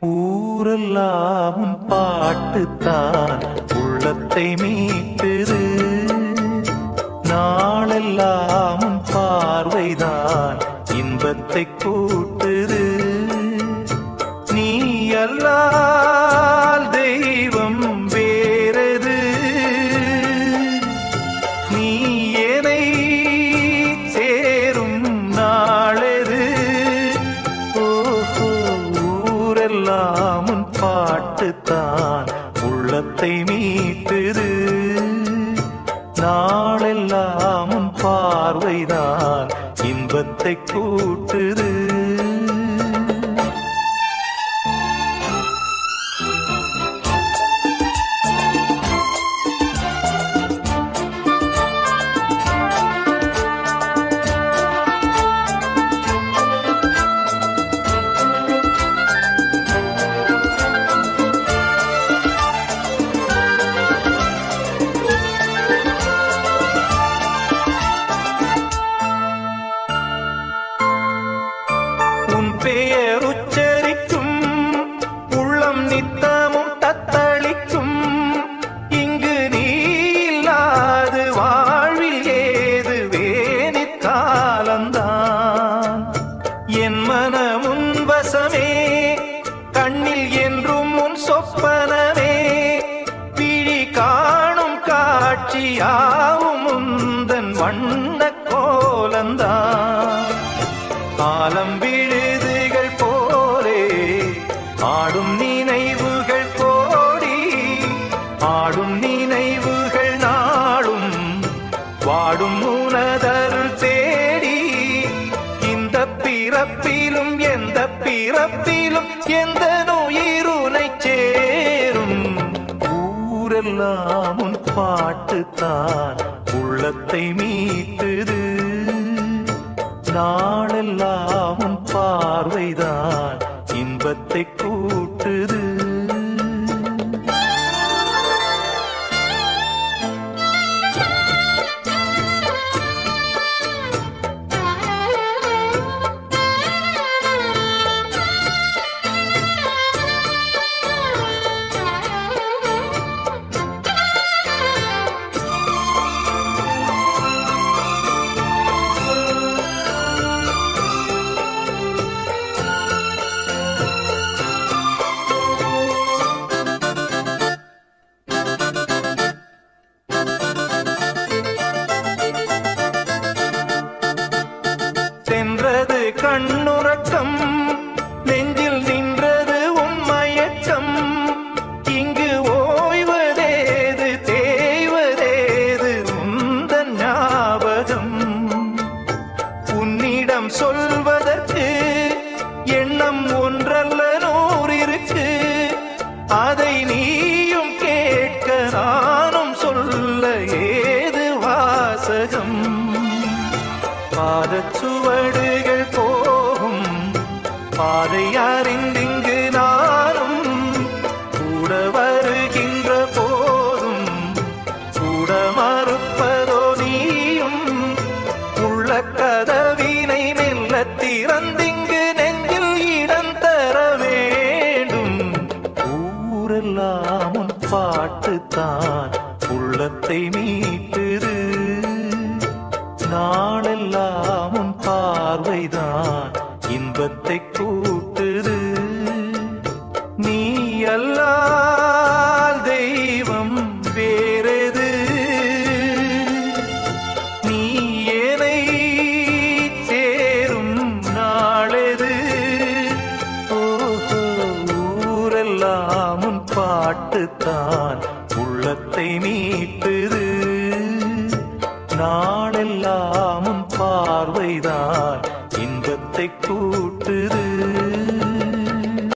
ஊரெல்லாம் பாட்டுத்தான். உள்ளத்தை மீட்டுது. நாளெல்லாம் பார்வைதான். இன்பத்தை கூட இன்பத்தை கூட்டுது பெயர் உச்சரிக்கும் உள்ளம் நித்தமும் தத்தளிக்கும். இங்கு நீ இல்லாது வாழ்வில் ஏது வேணிற் காலந்தான். என் மனமுன் வசமே கண்ணில் என்றும் முன் சொப்பனமே. விழி காணும் காட்சியாவும் முந்தன் வண்ண கோலந்தான். காலம் விழுது ஆடும் நினைவுகள் கோடி ஆடும் நினைவுகள் நாளும். வாடும் உனதருள் தேடி இந்த பிறப்பிலும் எந்த பிறப்பிலும் எந்த நோயிருனை சேரும். ஊரெல்லாம் உன் பாட்டுத்தான் உள்ளத்தை மீட்டுது. நாளெல்லாம் உன் பார்வைதான். இன்பத்தை கூட்டுது. பாதை அறிந்திங்கு நானும் கூட வருகின்ற போதும். கூட மறுப்பதோ நீயும் உள்ள கதவினை மெல்ல திறந்திங்கு நெஞ்சில் இடம் தர வேண்டும். ஊரெல்லாம் பாட்டுத்தான் உள்ளத்தை மீட்டுது. நாளெல்லாம் உன் பார்வைதான் இன்பத்தை கூட்டுது